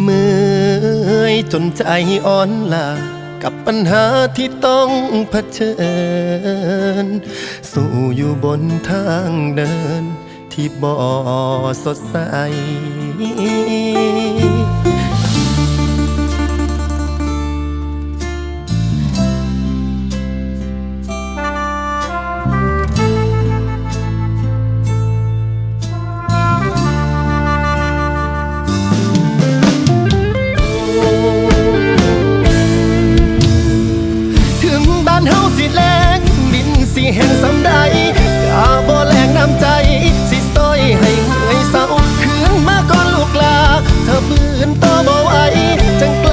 เมื่อยจนใจอ่อนลากับปัญหาที่ต้องเผชิญ สู้อยู่บนทางเดินที่บ่อสดใส สิแรงบินสิเห็นสำใดกาบ่แรงน้ำใจ สิต้อยให้เหื่อยเศร้าคืนมาก่อนลูกลา เธอปืนต่อบ่ไหวจังกล